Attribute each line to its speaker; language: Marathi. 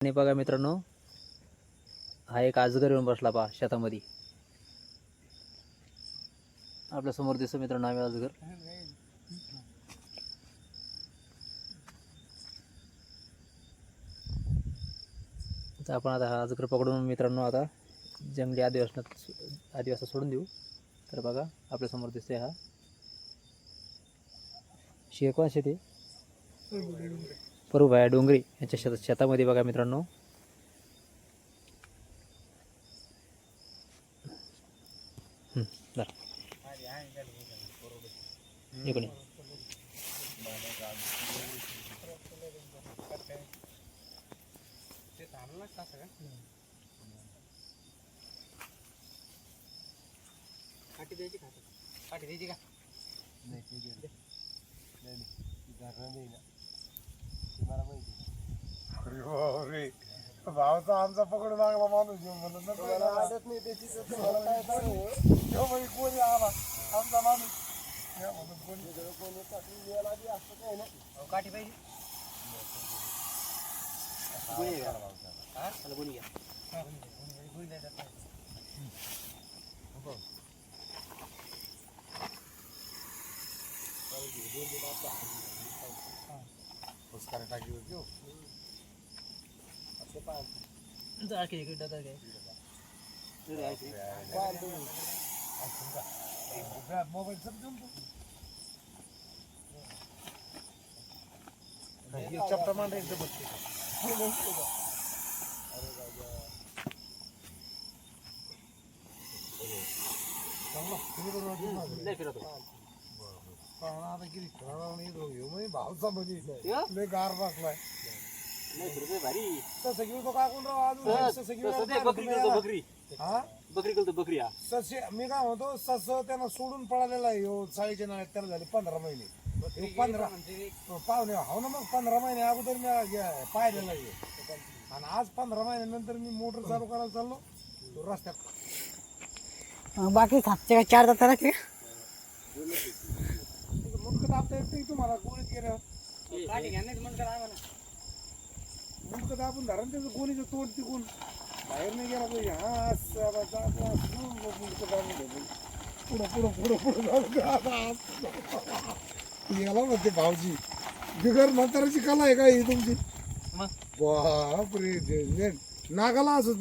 Speaker 1: आणि बघा मित्रांनो हा एक आजगर येऊन बसला पहा शेतामध्ये. आपल्यासमोर दिसतो मित्रांनो आम्ही आजगर. तर आपण आता हा आजगर पकडून मित्रांनो आता जंगली आदिवासात आदिवासात सोडून देऊ. तर बघा आपल्यासमोर दिसतोय हा. शेकवा शेती. परूभाया डोंगरे यांच्या शेत शेतामध्ये बघा मित्रांनो. हं, धर. इकडे
Speaker 2: भावचा आमचा पकडून लागला माणूस घेऊन म्हणत ना आडत नाही त्याची तर तुम्हाला काय सांगू ह्यो बाई कोणी आला आमचा माणूस. ह्या म्हणून कोणी कोणी टाकून असं काही नाही.
Speaker 1: काठी पाहिजे. गुणी घ्या.
Speaker 2: पुष्कार टाकी होती हो. असं पाहा. घ्या, मोबाईल समजून चपटा मांडा एकदा बघते आता किती म्हणजे भावचा? लय गार बसलाय
Speaker 1: फिरतोय भारी.
Speaker 2: तसं घेऊ तो काकून राव अजून तसं घेऊ
Speaker 1: तसं ते
Speaker 2: आता
Speaker 1: बकरी
Speaker 2: तुम्ही
Speaker 1: करतो
Speaker 2: याला.
Speaker 1: बकरी.
Speaker 2: हा?
Speaker 1: बकरी करतो बकरी हा.
Speaker 2: ससे मी काय म्हणतो सस त्यांना सोडून पळालेला आहे. ह्यो साडीच्या नाळ्यात त्याला झाले पंधरा महिने. पंधरा पाहुणे हो ना मग पंधरा महिने अगोदर मी गे- पाहिलेला आहे. ह्यो. आणि आज पंधरा महिन्यानंतर मी मोटर चालू करायला चाललो. तो रस्त्यात
Speaker 3: बाकी खापचे काय चार दाता राहते
Speaker 2: मुंडकं दाबता येत नाही तुम्हाला गोळीत गेल्यावर. मुंडकं दाबून धरा त्याचं गोळीचं तोड तिकून बाहेर नाही गेला पाहिजे हा असं दाबून. पुढं पुढं पुढं पुढं जाऊ दे, आता असं. गेला ना ते भाऊजी बिगर म्हाताराची कला आहे का ही तुमची बापरे नागाला असंच